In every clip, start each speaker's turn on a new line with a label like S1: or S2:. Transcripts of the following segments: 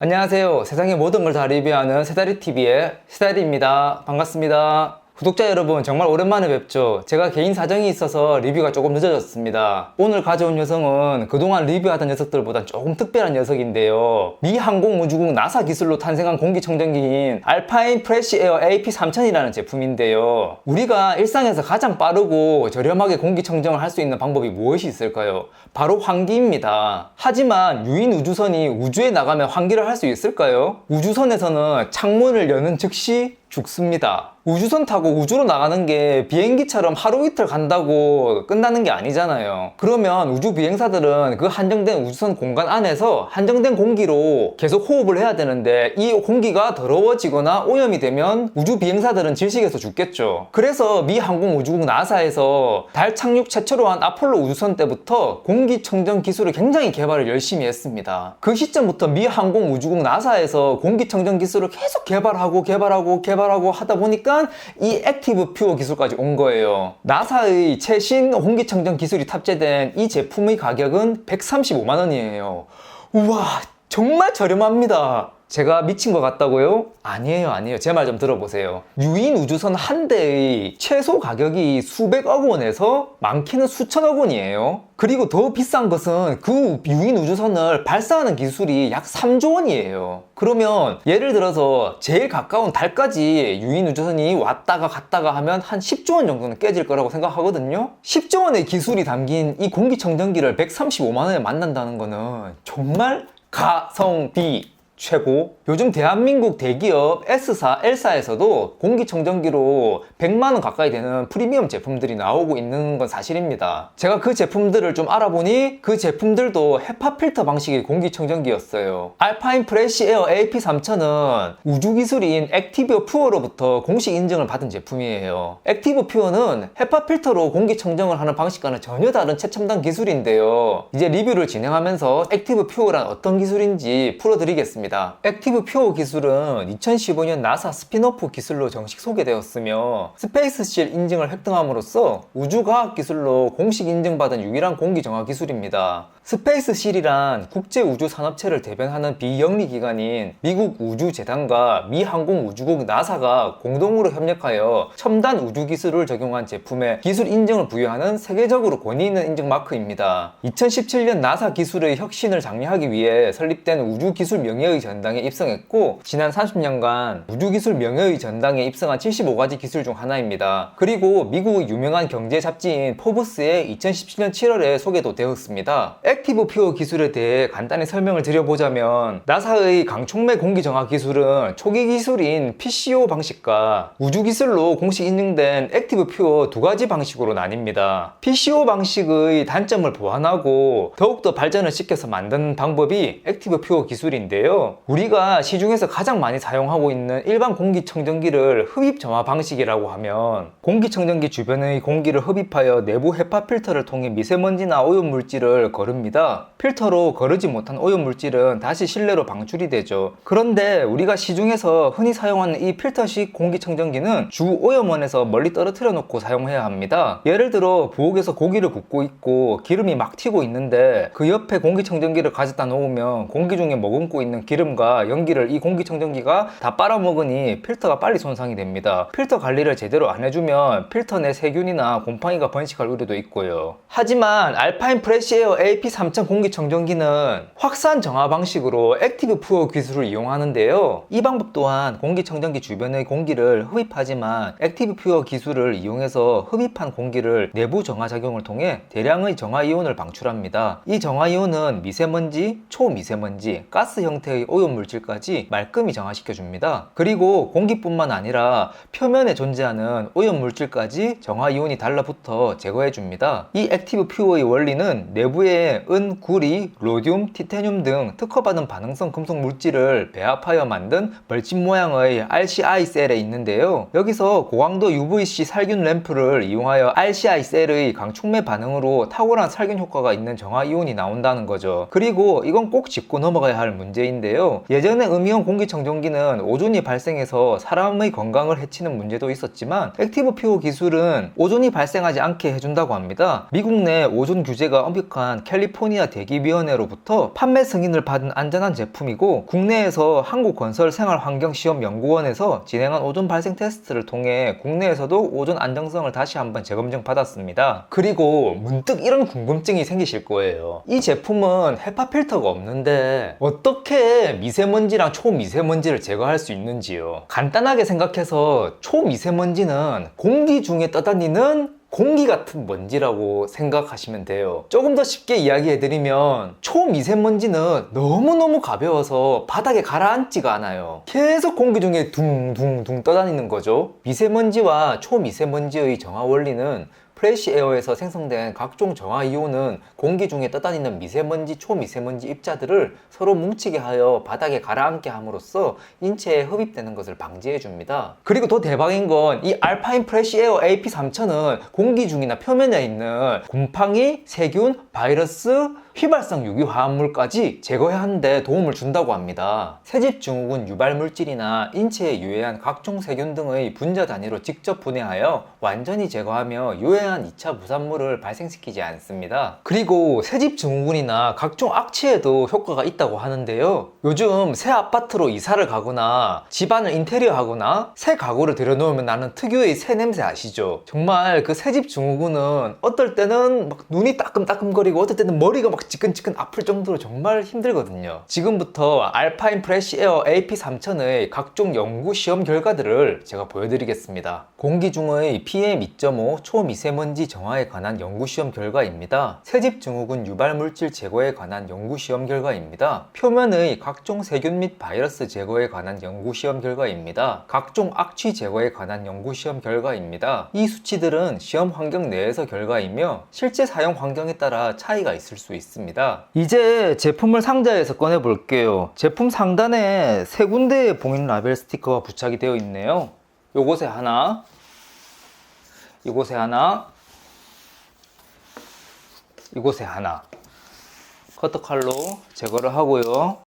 S1: 안녕하세요. 세상의 모든 걸 다 리뷰하는 세다리TV의 세다리입니다. 반갑습니다. 구독자 여러분, 정말 오랜만에 뵙죠. 제가 개인 사정이 있어서 리뷰가 조금 늦어졌습니다. 오늘 가져온 녀석은 그동안 리뷰하던 녀석들보다 조금 특별한 녀석인데요. 미 항공우주국 나사 기술로 탄생한 공기청정기인 알파인 프레시 에어 AP3000이라는 제품인데요. 우리가 일상에서 가장 빠르고 저렴하게 공기청정을 할 수 있는 방법이 무엇이 있을까요? 바로 환기입니다. 하지만 유인 우주선이 우주에 나가면 환기를 할 수 있을까요? 우주선에서는 창문을 여는 즉시 죽습니다. 우주선 타고 우주로 나가는 게 비행기처럼 하루 이틀 간다고 끝나는 게 아니잖아요. 그러면 우주 비행사들은 그 한정된 우주선 공간 안에서 한정된 공기로 계속 호흡을 해야 되는데 이 공기가 더러워지거나 오염이 되면 우주 비행사들은 질식해서 죽겠죠. 그래서 미 항공우주국 나사에서 달 착륙 최초로 한 아폴로 우주선 때부터 공기청정 기술을 굉장히 개발을 열심히 했습니다. 그 시점부터 미 항공우주국 나사에서 공기청정 기술을 계속 개발하고 개발하고 개발하고 하다 보니까 이 액티브 퓨어 기술까지 온 거예요. 나사의 최신 공기청정 기술이 탑재된 이 제품의 가격은 135만 원이에요. 우와, 정말 저렴합니다. 제가 미친 것 같다고요? 아니에요, 아니에요. 제 말 좀 들어보세요. 유인 우주선 한 대의 최소 가격이 수백억 원에서 많게는 수천억 원이에요. 그리고 더 비싼 것은 그 유인 우주선을 발사하는 기술이 약 3조 원이에요. 그러면 예를 들어서 제일 가까운 달까지 유인 우주선이 왔다가 갔다가 하면 한 10조 원 정도는 깨질 거라고 생각하거든요. 10조 원의 기술이 담긴 이 공기청정기를 135만 원에 만난다는 거는 정말 가성비 최고. 요즘 대한민국 대기업 S사, L사에서도 공기청정기로 100만원 가까이 되는 프리미엄 제품들이 나오고 있는 건 사실입니다. 제가 그 제품들을 좀 알아보니 그 제품들도 헤파 필터 방식의 공기청정기였어요. 알파인 프레시 에어 AP3000은 우주기술인 액티브 퓨어로부터 공식 인증을 받은 제품이에요. 액티브 퓨어는 헤파 필터로 공기청정을 하는 방식과는 전혀 다른 최첨단 기술인데요. 이제 리뷰를 진행하면서 액티브 퓨어란 어떤 기술인지 풀어드리겠습니다. 액티브 퓨어 기술은 2015년 나사 스피너프 기술로 정식 소개되었으며 스페이스실 인증을 획득함으로써 우주과학 기술로 공식 인증받은 유일한 공기 정화 기술입니다. 스페이스 실이란 국제 우주 산업체를 대변하는 비영리 기관인 미국 우주재단과 미 항공우주국 나사가 공동으로 협력하여 첨단 우주 기술을 적용한 제품에 기술 인증을 부여하는 세계적으로 권위 있는 인증 마크입니다. 2017년 나사 기술의 혁신을 장려하기 위해 설립된 우주기술 명예의 전당에 입성했고 지난 30년간 우주기술 명예의 전당에 입성한 75가지 기술 중 하나입니다. 그리고 미국의 유명한 경제 잡지인 포브스에 2017년 7월에 소개도 되었습니다. 액티브 퓨어 기술에 대해 간단히 설명을 드려보자면 나사의 강촉매 공기 정화 기술은 초기 기술인 PCO 방식과 우주 기술로 공식 인증된 액티브 퓨어 두 가지 방식으로 나뉩니다. PCO 방식의 단점을 보완하고 더욱더 발전을 시켜서 만든 방법이 액티브 퓨어 기술인데요. 우리가 시중에서 가장 많이 사용하고 있는 일반 공기청정기를 흡입 정화 방식이라고 하면 공기청정기 주변의 공기를 흡입하여 내부 헤파 필터를 통해 미세먼지나 오염 물질을 거릅니다. 필터로 거르지 못한 오염 물질은 다시 실내로 방출이 되죠. 그런데 우리가 시중에서 흔히 사용하는 이 필터식 공기청정기는 주 오염원에서 멀리 떨어뜨려 놓고 사용해야 합니다. 예를 들어 부엌에서 고기를 굽고 있고 기름이 막 튀고 있는데 그 옆에 공기청정기를 가져다 놓으면 공기 중에 머금고 있는 기름과 연기를 이 공기청정기가 다 빨아먹으니 필터가 빨리 손상이 됩니다. 필터 관리를 제대로 안 해주면 필터 내 세균이나 곰팡이가 번식할 우려도 있고요. 하지만 알파인 프레시에어 AP3000 공기청정기는 확산 정화 방식으로 액티브 푸어 기술을 이용하는데요. 이 방법 또한 공기청정기 주변의 공기를 흡입하지만 액티브 퓨어 기술을 이용해서 흡입한 공기를 내부 정화 작용을 통해 대량의 정화 이온을 방출합니다. 이 정화 이온은 미세먼지, 초미세먼지, 가스 형태의 오염 물질까지 말끔히 정화시켜 줍니다. 그리고 공기뿐만 아니라 표면에 존재하는 오염 물질까지 정화 이온이 달라붙어 제거해 줍니다. 이 액티브 퓨어의 원리는 내부에 은, 구리, 로듐, 티타늄 등 특허받은 반응성 금속 물질을 배합하여 만든 벌집 모양의 RCI 셀에 있는데요. 여기서 고강도 UVC 살균 램프를 이용하여 RCI 셀의 강촉매 반응으로 탁월한 살균 효과가 있는 정화 이온이 나온다는 거죠. 그리고 이건 꼭 짚고 넘어가야 할 문제인데요. 예전에 음이온 공기청정기는 오존이 발생해서 사람의 건강을 해치는 문제도 있었지만 액티브 퓨어 기술은 오존이 발생하지 않게 해준다고 합니다. 미국 내 오존 규제가 엄격한 캘리포니아 캘리포니아 대기위원회로부터 판매 승인을 받은 안전한 제품이고 국내에서 한국건설생활환경시험연구원에서 진행한 오존 발생 테스트를 통해 국내에서도 오존 안정성을 다시 한번 재검증 받았습니다. 그리고 문득 이런 궁금증이 생기실 거예요. 이 제품은 헤파 필터가 없는데 어떻게 미세먼지랑 초미세먼지를 제거할 수 있는지요? 간단하게 생각해서 초미세먼지는 공기 중에 떠다니는 공기 같은 먼지라고 생각하시면 돼요. 조금 더 쉽게 이야기해드리면 초미세먼지는 너무너무 가벼워서 바닥에 가라앉지가 않아요. 계속 공기 중에 둥둥둥 떠다니는 거죠. 미세먼지와 초미세먼지의 정화 원리는 프레시 에어에서 생성된 각종 정화 이온은 공기 중에 떠다니는 미세먼지, 초미세먼지 입자들을 서로 뭉치게 하여 바닥에 가라앉게 함으로써 인체에 흡입되는 것을 방지해 줍니다. 그리고 더 대박인 건 이 알파인 프레시 에어 AP3000은 공기 중이나 표면에 있는 곰팡이, 세균, 바이러스, 휘발성 유기화합물까지 제거하는 데 도움을 준다고 합니다. 새집 증후군 유발 물질이나 인체에 유해한 각종 세균 등의 분자 단위로 직접 분해하여 완전히 제거하며 유해한 2차 부산물을 발생시키지 않습니다. 그리고 새집 증후군이나 각종 악취에도 효과가 있다고 하는데요. 요즘 새 아파트로 이사를 가거나 집안을 인테리어 하거나 새 가구를 들여놓으면 나는 특유의 새 냄새 아시죠? 정말 그 새집 증후군은 어떨 때는 막 눈이 따끔따끔거리고 어떨 때는 머리가 막 지끈지끈 아플 정도로 정말 힘들거든요. 지금부터 알파인 프레시 에어 AP3000의 각종 연구 시험 결과들을 제가 보여드리겠습니다. 공기 중의 PM 2.5 초미세먼지 정화에 관한 연구 시험 결과입니다. 새집 증후군 유발 물질 제거에 관한 연구 시험 결과입니다. 표면의 각종 세균 및 바이러스 제거에 관한 연구 시험 결과입니다. 각종 악취 제거에 관한 연구 시험 결과입니다. 이 수치들은 시험 환경 내에서 결과이며 실제 사용 환경에 따라 차이가 있을 수 있습니다. 이제 제품을 상자에서 꺼내 볼게요. 제품 상단에 세 군데의 봉인 라벨 스티커가 부착이 되어 있네요. 요곳에 하나, 이곳에 하나, 이곳에 하나. 커터칼로 제거를 하고요.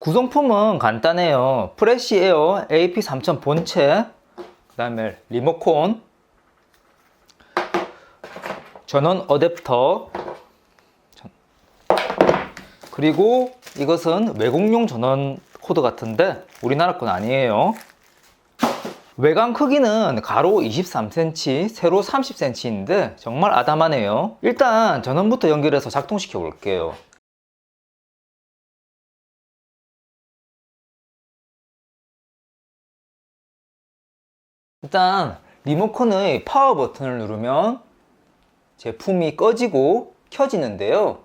S1: 구성품은 간단해요. 프레시 에어 AP3000 본체, 그 다음에 리모콘, 전원 어댑터, 전- 그리고 이것은 외국용 전원 코드 같은데 우리나라 건 아니에요. 외관 크기는 가로 23cm, 세로 30cm인데 정말 아담하네요. 일단 전원부터 연결해서 작동시켜 볼게요. 일단 리모컨의 파워 버튼을 누르면 제품이 꺼지고 켜지는데요.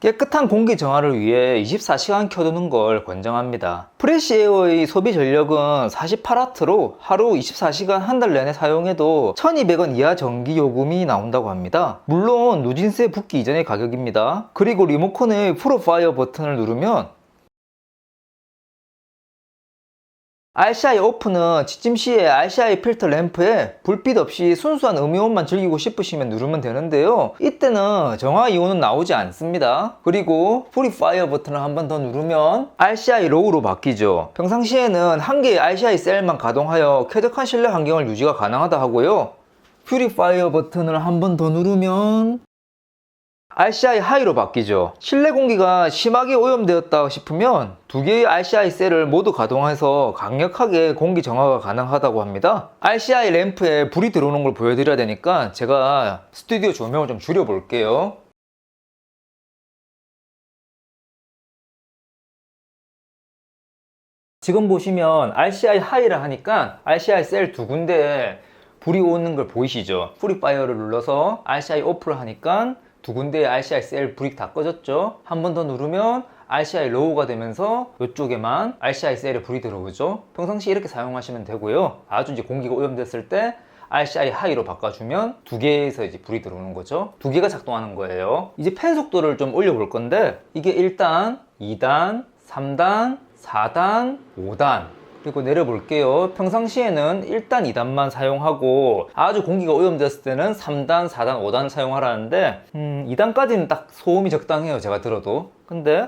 S1: 깨끗한 공기 정화를 위해 24시간 켜두는 걸 권장합니다. 프레시 에어의 소비 전력은 48W로 하루 24시간 한 달 내내 사용해도 1200원 이하 전기 요금이 나온다고 합니다. 물론 누진세 붙기 이전의 가격입니다. 그리고 리모컨의 프로파이어 버튼을 누르면 RCI 오프는 지침 시에 RCI 필터 램프에 불빛 없이 순수한 음이온만 즐기고 싶으시면 누르면 되는데요. 이때는 정화 이온은 나오지 않습니다. 그리고 프리파이어 버튼을 한 번 더 누르면 RCI 로우로 바뀌죠. 평상시에는 한 개의 RCI 셀만 가동하여 쾌적한 실내 환경을 유지가 가능하다 하고요. 퓨리파이어 버튼을 한 번 더 누르면 RCI 하이로 바뀌죠. 실내 공기가 심하게 오염되었다 싶으면 두 개의 RCI 셀을 모두 가동해서 강력하게 공기 정화가 가능하다고 합니다. RCI 램프에 불이 들어오는 걸 보여드려야 되니까 제가 스튜디오 조명을 좀 줄여볼게요. 지금 보시면 RCI 하이를 하니까 RCI 셀 두 군데에 불이 오는 걸 보이시죠? 프리파이어를 눌러서 RCI 오프를 하니까 두 군데의 RCI 셀 불이 다 꺼졌죠? 한 번 더 누르면 RCI 로우가 되면서 이쪽에만 RCI 셀에 불이 들어오죠? 평상시 이렇게 사용하시면 되고요. 아주 이제 공기가 오염됐을 때 RCI 하이로 바꿔주면 두 개에서 이제 불이 들어오는 거죠. 두 개가 작동하는 거예요. 이제 팬 속도를 좀 올려볼 건데 이게 1단, 2단, 3단, 4단, 5단 그리고 내려볼게요. 평상시에는 1단, 2단만 사용하고 아주 공기가 오염됐을 때는 3단, 4단, 5단 사용하라는데 음, 2단까지는 딱 소음이 적당해요. 제가 들어도. 근데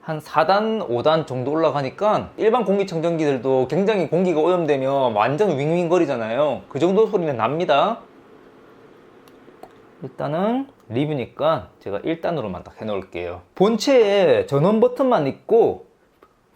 S1: 한 4단, 5단 정도 올라가니까 일반 공기청정기들도 굉장히 공기가 오염되면 완전 윙윙거리잖아요. 그 정도 소리는 납니다. 일단은 리뷰니까 제가 1단으로만 딱 해놓을게요. 본체에 전원 버튼만 있고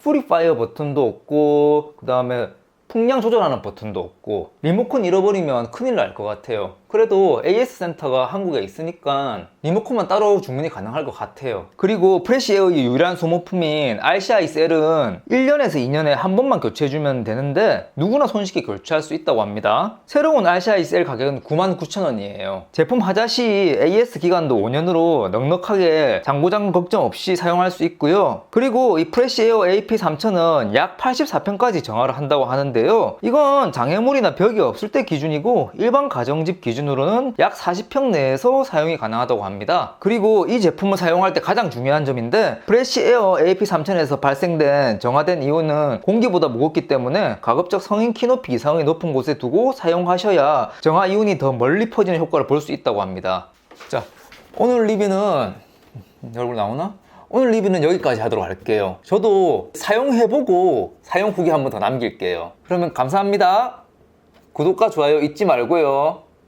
S1: 프리파이어 버튼도 없고 그 다음에 풍량 조절하는 버튼도 없고 리모컨 잃어버리면 큰일 날 것 같아요. 그래도 AS 센터가 한국에 있으니까 리모컨만 따로 주문이 가능할 것 같아요. 그리고 프레시에어의 유일한 소모품인 RCI 셀은 1년에서 2년에 한 번만 교체해주면 되는데 누구나 손쉽게 교체할 수 있다고 합니다. 새로운 RCI 셀 가격은 99,000원이에요. 제품 하자 시 AS 기간도 5년으로 넉넉하게 장고장 걱정 없이 사용할 수 있고요. 그리고 이 프레시에어 AP3000은 약 84평까지 정화를 한다고 하는 데요. 이건 장애물이나 벽이 없을 때 기준이고 일반 가정집 기준으로는 약 40평 내에서 사용이 가능하다고 합니다. 그리고 이 제품을 사용할 때 가장 중요한 점인데 프레시 에어 AP3000에서 발생된 정화된 이온은 공기보다 무겁기 때문에 가급적 성인 키 높이 이상의 높은 곳에 두고 사용하셔야 정화 이온이 더 멀리 퍼지는 효과를 볼 수 있다고 합니다. 자 오늘 리뷰는 얼굴 나오나? 오늘 리뷰는 여기까지 하도록 할게요. 저도 사용해보고 사용 후기 한 번 더 남길게요. 그러면 감사합니다. 구독과 좋아요 잊지 말고요.